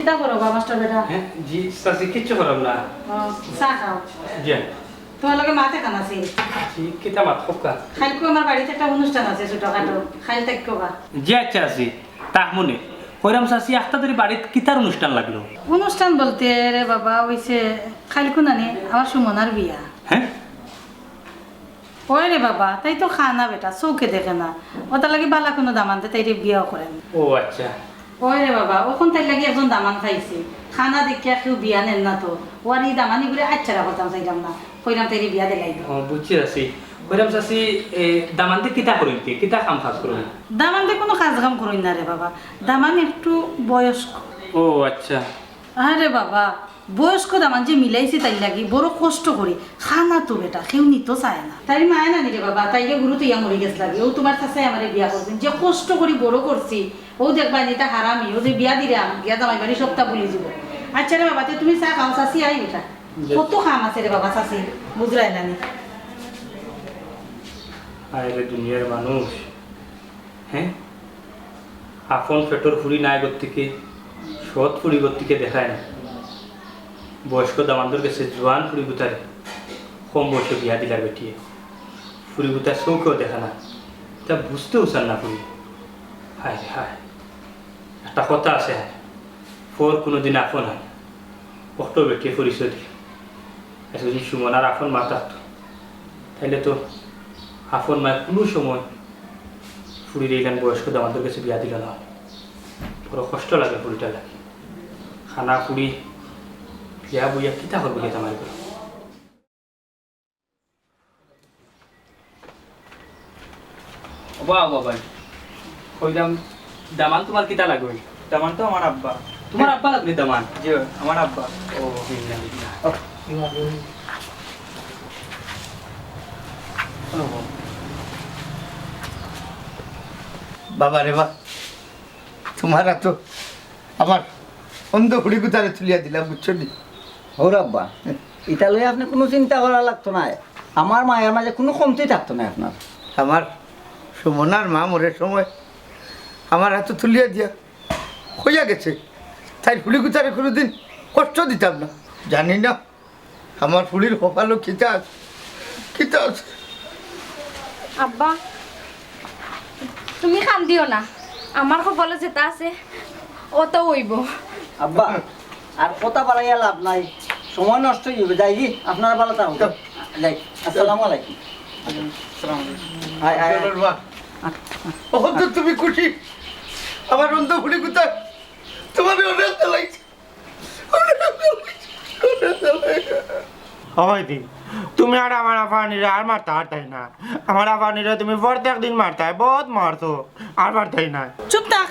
চিন্তা করো বা মাস্টার বেটা। হ্যাঁ জি কিচ্ছু করাম না। খাও। জি। তোমার লগে মাতে খান আছে। জি কিতা মাত খোকা খাইলকো আমার বাড়িতে একটা অনুষ্ঠান আছে ছোটখাটো খাইল থাকো বা জি আচ্ছা আছি কইরাম একটা ধরে বাড়িতে কিতার অনুষ্ঠান লাগল? অনুষ্ঠান বলতে রে বাবা ওইছে খাইলকো নানি আমার সুমনার বিয়া। হ্যাঁ? ওই রে বাবা তাই তো খানা বেটা চৌকে দেখে না। ওটা লাগে বালা কোনো দামানতে তাই রে বিয়াও করেন। ও আচ্ছা। ওই রে বাবা ওখান তাই লাগে একজন দামান খাইছে। খানা দেখিয়া কেউ বিয়া নেন না তো। এই দামানি করে আচ্ছা করতাম চাইতাম না। কইরাম তাই বিয়া দেখাই ও বুঝছি আছি কইরাম চাচি এ দামানতে কিতা করিম কি? কিতা কাম কাজ করুন দামানতে কোনো কাজ কাম করই না রে বাবা। দামান একটু বয়স্ক। ও আচ্ছা। আরে বাবা বয়স্ক দামান যে মিলাইছে তাই লাগি বড় কষ্ট করি। খানা তো বেটা কেউ নিতে চায় না। তাই মায় না রে বাবা তাইকে গুরু তো ইয়া মরে গেছে লাগে। ও তোমার কাছে আমার বিয়া করছেন। যে কষ্ট করি বড় করছি ও দেখবা এটা হারামি ও যে বিয়া দিলাম বিয়া জামাই বাড়ি সপ্তাহ বলি যাব। আচ্ছা রে বাবা তে তুমি চা খাও চাষি আই বেটা কত খাম আছে রে বাবা চাষি বুঝলাই না আরে দুনিয়ার মানুষ হ্যাঁ? আপন পেটর ফুড়ি নাই থেকে সৎ ফুড়ি থেকে দেখায় না। বয়স্ক দামানদের কাছে জোয়ান ফুড়ি গুতারে কম বয়সে বিয়া দিলার বেটিয়ে। ফুড়ি গুতার চৌকেও দেখা না। তা বুঝতেও চান না ফুড়ি। হায় হায়। একটা কথা আছে। ফোর কোনোদিন আপন হয় কত বেটিয়ে পরিচয় দিয়ে যদি সুমনার আপন মা থাকতো তাহলে তো আপন মায়ের কোনো সময় ফুড়ির এইখান বয়স্ক আমাদের কাছে বিয়া দিল না বড় কষ্ট লাগে ফুড়িটা লাগে। খানা ফুড়ি বিয়া বইয়া কিতা করব গিয়ে আমার করে বাবা বাবা কইলাম দামান তোমার কিতা লাগবে? তেমন তো আমার আব্বা। তোমার আব্বা লাগবে দামান জি আমার আব্বা। ও ও, বাবা রে বা তোমার তো আমার অন্ধ হুড়ি গুতারে তুলিয়া দিলাম বুঝছ নি? ওর আব্বা এটা লই আপনি কোনো চিন্তা করা লাগতো না। আমার মায়ের মাঝে কোনো কমতি থাকতো না আপনার। আমার সুমনার মা মরে সময় আমার হাতে তুলিয়া দিয়া হইয়া গেছে। তাই ফুলি গুতারে কোনোদিন কষ্ট দিতাম না। জানি না আমার ফুলির কপালও খিতা আছে খিতা আছে। আব্বা তুমি খান দিও না। আমার কপালে যেটা আছে অত হইব। আব্বা আর কথা বাড়াইয়া লাভ নাই। সময় নষ্ট হয়ে যাবে। যাই আপনার ভালো থাকুন। যাই আসসালামু আলাইকুম। তো তুমি খুশি। আমার অন্ধ ফুলি গুতা তোমার অনেক লাগছে। হয় দি তুমি আর আমার আফানিরে আর মারতে হারতাই না। আমার আফানিরে তুমি প্রত্যেক দিন মারতাই বহুত মারতো আর মারতাই না চুপ থাক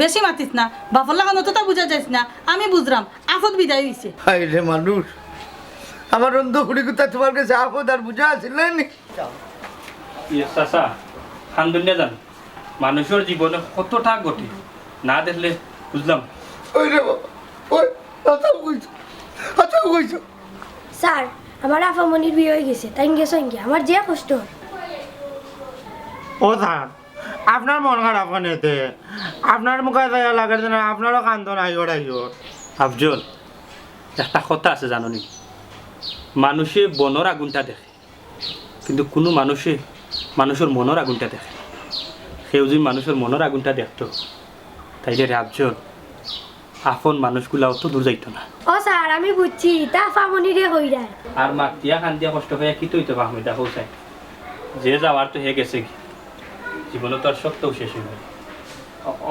বেশি মাতিস না। বাপর লাগানো তো তা বুঝা যাইস না। আমি বুঝলাম আফত বিদায় হইছে। হাই রে মানুষ আমার অন্ধ ফুলি গুতা তোমার কাছে আপদ আর বুঝা আছিল নি ইয়ে চাচা খান দুনিয়া জান মানুষের জীবনে কতটা ঘটে না দেখলে বুঝলাম। স্যার আমার আফামনির বিয়ে হয়ে গেছে তাই গেছো আমার যে কষ্ট। ও স্যার আপনার মন খারাপ কানেতে আপনার মুখে দয়া লাগে না আপনারও কান্দন আইগর আইগর আফজল একটা কথা আছে জাননি। মানুষে বনর আগুনটা দেখে কিন্তু কোনো মানুষে মানুষের মনের আগুনটা দেখে সেও যদি মানুষের মনের আগুনটা দেখতো তাইলে রে আফজল আপন মানুষগুলাও তো দূর যাইতো না। ও স্যার আমি বুঝছি তা আফামনিরে হই যায়। আর মাতিয়া খান দিয়া কষ্ট হয়ে কি তৈতো ফাহমিদা হৌসাই যে যাওয়ার তো হে গেছে কি জীবনে তো আর সত্যও শেষ হইবে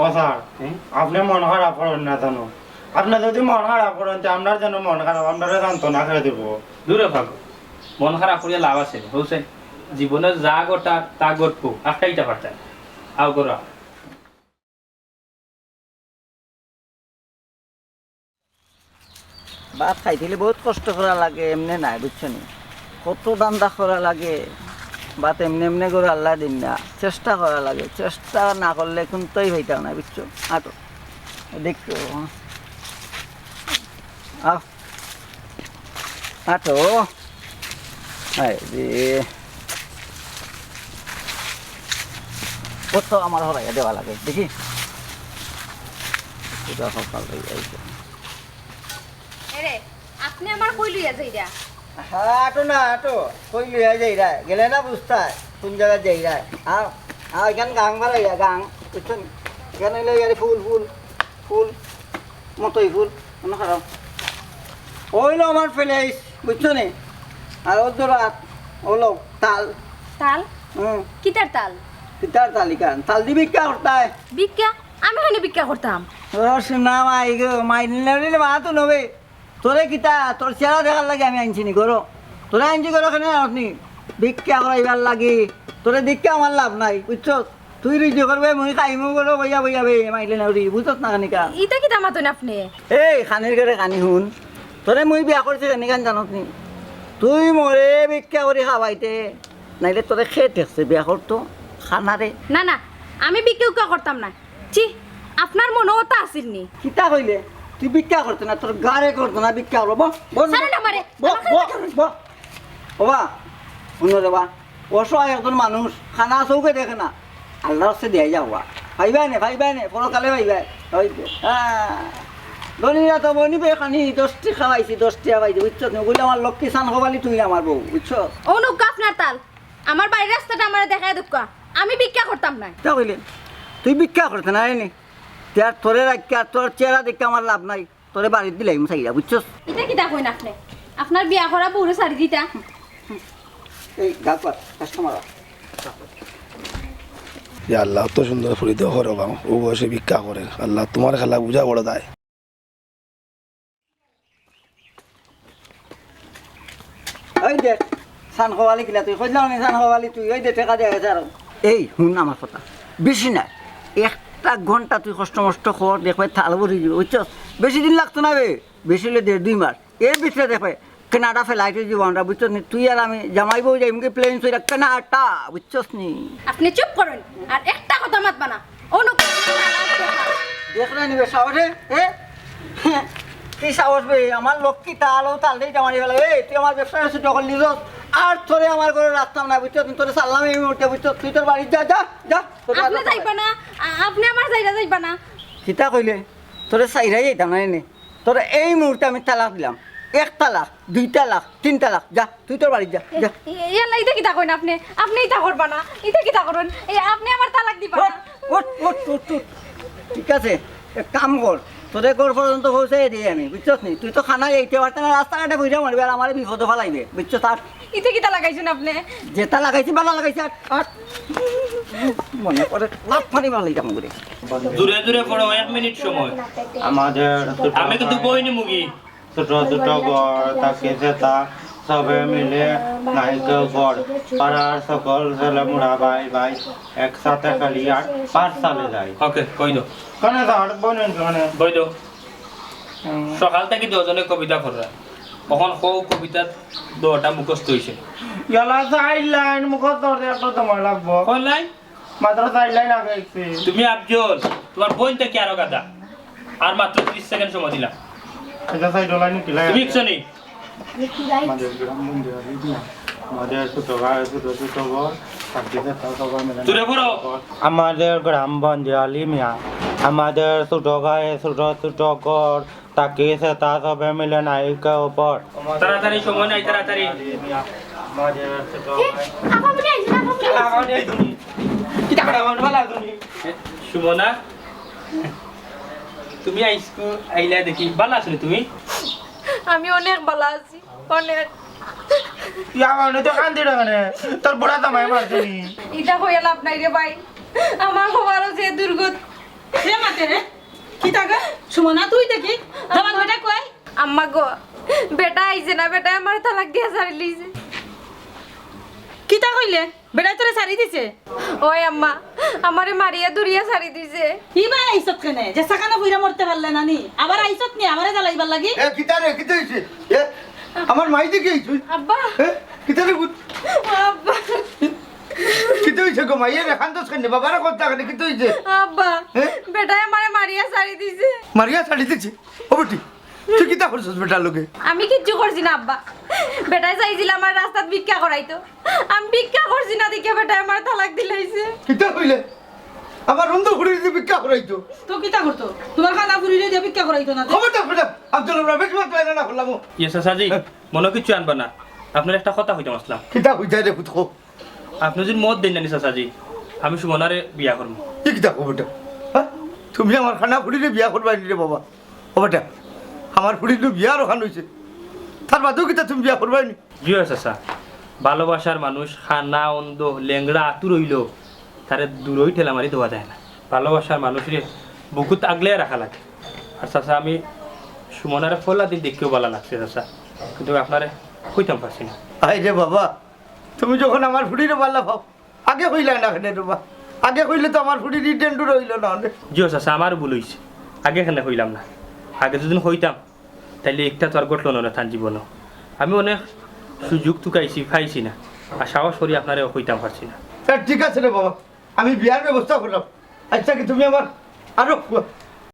ও স্যার আপনি মন খারাপ করেন না জানো আপনার যদি মন খারাপ করেন তো আপনার যেন মন খারাপ আপনারা যন্ত্রণা খেয়ে দেবো। দূরে ভাগো মন খারাপ করিয়া লাভ আছে হৌসাই জীবনে যা গোটা তা গটবো আটকাইতে পারতেন করা ভাত খাইছিলে বহুত কষ্ট করা লাগে, এমনি নাই, বুঝছ নি? কত দান্দা করা লাগে, ভাত এমনি এমনি করে আল্লাহ দিন না, চেষ্টা করা লাগে, চেষ্টা না করলে কোনটাই হইতাম না, বুঝছ? আটো দেখছ আটো। রে কত আমার হরাইয়া দেওয়া লাগে দেখি। সকাল আপনি আমার কই লইয়া যাইরা? হ্যাঁ আটো না আটো। কই লইয়া যাই গেলে না বুঝতায় কোন জায়গায় যাই রা আও আও এখান গাং মারাইয়া গাং। বুঝছেন এখানে লই ফুল ফুল ফুল মতোই ফুল। মনে খারাপ ওইলো আমার ফেলেইস বুঝছ নি? আর ওর ওলো তাল। তাল? হুম। কিতার তাল? কিতার তালিকা তাল দিবি কা করতায়। ভিক্ষা? আমি হেনে ভিক্ষা করতাম। রস না মাই গো মাই নিলে মা তো নবে। তোরে কিতা তোর চেহারা দেখার লাগে আমি আনছি নি করো। তোরে আনছি করো কেন আপনি? ভিক্ষা করাইবার লাগে। তোরে দীক্ষা আমার লাভ নাই বুঝছ? তুই রিজি করবে মুই খাইমু করো বইয়া বইয়া বে মাইলে নাউরি বুঝছ না কানিকা ইটা কিতা মাতন আপনি? এই খানির করে কানি শুন। তোরে মুই বিয়া করছি কানিকান জানত নি? তুই মরে ভিক্ষা করে খাওয়াইতে নাইলে তোরে খেয়ে ঠেকছে বিয়া করতো। খানারে না না আমি ভিক্ষা উক্ষা করতাম না? ছি আপনার মনে ওটা আসিল নি? কিতা কইলে? তুই ভিক্ষা করতে না তোর গাড়ে করতো না ভিক্ষা করব বাবা শুনো রে বা অসহায় একজন মানুষ খানা চৌকে দেখে না আল্লাহর সে দিয়ে যাওয়া ভাইবাই নে ভাইবাই নে পরকালে ভাইবাই ধনীরা তো বনিবে খানি দশটি খাওয়াইছি দশটি খাওয়াইছি বুঝছ তুমি বলে আমার লক্ষ্মী সান হবালি তুই আমার বউ বুঝছ অনুজ্ঞা আপনার তাল। আমার বাড়ির রাস্তাটা আমার দেখায় দুঃখা আমি ভিক্ষা করতাম না। তা কইলে তুই ভিক্ষা করতে না নি? তার তোরে রাখা তোর চেহারা দেখে আমার লাভ নাই। তোরে বাড়ির দিলাই চাইরা বুঝছ এটা কিতা কইন আপনি? আপনার বিয়া করা বউরে সারি দিতা। এই গা কর কাস্টমার আল্লাহ অত সুন্দর ফুরিতে করো বাম ও বয়সে ভিক্ষা করে। আল্লাহ তোমার খেলা বুঝা বড় দায়। ওই দে সান খোয়ালি কিলা তুই কইলাম নি সান খোয়ালি তুই ওই দে টাকা দিয়ে গেছে আর। এই শুন আমার কথা। বেশি না একটা ঘণ্টা তুই কষ্ট মষ্ট খবর দেখবে থাল ভরি যাবে বুঝছ? বেশি দিন লাগতো না বে বেশি হলে দেড় দুই মাস। এর ভিতরে দেখবে কেনাটা ফেলাইতে যাব আমরা বুঝছ নি? তুই আর আমি জামাই বউ যাই মুখে প্লেন চইরা কেনাটা বুঝছস নি? আপনি চুপ করুন আর একটা কথা মাতবা না। অনুজ্ঞা দেখলে নিবে সাহসে এ? কি সাহস বে? আমার লক্ষ্মী তাল তাল দিয়ে জামানি ফেলা এই তুই আমার ব্যবসা ছুটো করলি আর তোরে আমার ঘরে রাস্তাম না বুঝছ? তুই তোরে সারলাম এই মুহূর্তে বুঝছ? তুই তোর বাড়ি যা যা যা। আপনি যাইবা না? আপনি আমার যাইরা যাইবা না? কিতা কইলে? তোরে সাইরাই যাইতাম না এনে। তোরে এই মুহূর্তে আমি তালাক দিলাম। এক তালাক দুই তালাক তিন তালাক। যা তুই তোর বাড়ি যা যা। ইয়াল্লা ইটা কিতা কইন আপনি? আপনি ইটা করবা না। ইটা কিতা করুন? এই আপনি আমার তালাক দিবা না। ঠিক আছে এক কাম কর। তোদের ঘর পর্যন্ত পৌঁছে দিই আমি বুঝছস নি? তুই তো খানা যাইতে পারতে না রাস্তাঘাটে বুঝে মারবি আর আমার বিপদ ফেলাইবে বুঝছ তার ইতে কিতা লাগাইছেন আপনি? যেটা লাগাইছি ভালো লাগাইছি আর আর মনে করে লাভ ফানি ভালো লাগাম করে? দূরে দূরে পড়ো এক মিনিট সময়। আমাদের আমি কিন্তু ভাই, মুগি। ছোট ছোট ঘর তাকে যেতা সবে মিলে নাইকেল ঘর পাড়ার সকল ছেলে মুড়া ভাই ভাই একসাথে খালি আর পাঠশালে যায়। ওকে কই দো কানে যাওয়ার বনেন কানে। বই দো সকাল থেকে দুজনে কবিতা পড়রা কখন কৌ কবিতা দুটা মুখস্থ হয়েছে ইয়ালা চাইল লাইন একটা সময় লাগবো। কোন লাই মাত্র চাইল লাইন আগে তুমি আফজল তোমার বোন থেকে আরও গাদা আর মাত্র ত্রিশ সেকেন্ড সময় দিলাম এটা সাইড লাইন কিলাই তুমি ইকশনি আমাদের গ্রাম দূরে পড়ো। আমাদের গ্রাম বন্দিয়ালি মিয়া আমাদের ছোট গায়ে ছোট ছোট ঘর তাকে সে তা সবে মিলে নায়িকা উপর তাড়াতাড়ি সময় নাই তাড়াতাড়ি। আমাদের ছোট সুমনা তুমি আইসকু আইলা দেখি ভালো আছো তুমি? আমি অনেক ভালো আছি অনেক। তো কান্দি ডাকানে তোর বুড়া জামাই মারছে নি। ইটা হইয়া লাভ নাই রে ভাই। আমার খবর আছে দুর্গত। সে মাতে রে কি টাকা সুমনা তুই দেখি। তোমার বেটা কই? আম্মা গো বেটা আইছে না বেটা আমার তালাক দিয়া সারি লিছে কিতা কইলে? বেটাই তোরে সারি দিছে? ওই আম্মা আমারে মারিয়া দুরিয়া সারি দিছে। ইবা আইসত কেনে? যে সাকানো ফুইরা মরতে পারলে না নি? আবার আইসত নি? আমারে জ্বালাইবার লাগি? এ কিতা রে কিতা হইছে? এ আমার মাই দেখি তুই আব্বা। এ কিতা গুড আব্বা। কিতা হইছে গো মাইয়ে রে খান্দস কেন? বাবারা কথা কেন? কিতা হইছে? আব্বা এ? বেটা আমারে মারিয়া সারি দিছে। মারিয়া ছাড়ি দিছি? ও বেটি তুই কিতা করছস বেটার লোকে আমি কিচ্ছু করছি না আব্বা। বেটাই চাইছিল আমার রাস্তাত ভিক্ষা করাইতো। আমি ভিক্ষা করছি না দেখে বেটা আমার তালাক দিলাইছে। কিতা হইলে? আমার বন্ধু ঘুরে দিতে ভিক্ষা করাইতো তো কিতা করতো? তোমার খানা ফুরিলে দিয়ে ভিক্ষা করাইতো না তো? খবরটা খোলা আব্দুল বেশি মাত্র এনে না করলাম ইয়ে চাচাজি মনে কিছু আনবা না। আপনার একটা কথা হইতাম আসলাম কিতা হইতাই রে ফুটকো আপনি যদি মত দেন জানি চাচাজি আমি সুমনারে বিয়া করব। কি কিতা খবরটা হ্যাঁ? তুমি আমার খানা ফুড়িলে বিয়া করবাই রে বাবা। খবরটা আমার ফুড়িলে বিয়া রখান হয়েছে তার বাদেও কিতা তুমি বিয়া করবাই নি? জিও চাচা ভালোবাসার মানুষ খানা অন্ধ লেংড়া আতুর হইল তারে দূরই ঠেলা মারি দেওয়া যায় না। ভালোবাসার মানুষের বুকুত আগলে রাখা লাগে। আর চাচা আমি সুমনারে ফলা দিন দেখতেও ভালো লাগছে চাচা। কিন্তু আপনারে কইতাম পারছি না। আই রে বাবা তুমি যখন আমার ফুড়িরে পাল্লা পাও আগে হইলা না কেন বাবা আগে হইলে তো আমার ফুড়ি রিটেন্ডু রইল না জিও চাচা আমার ভুল হয়েছে আগে এখানে হইলাম না? আগে যদি হইতাম তাইলে একটা তো আর ঘটলো না তার জীবনও। আমি অনেক সুযোগ টুকাইছি খাইছি না। আর সাহস করি আপনারে হইতাম পারছি না। ঠিক আছে রে বাবা। আমি বিয়ার ব্যবস্থা করলাম। আচ্ছা কি তুমি আমার আরও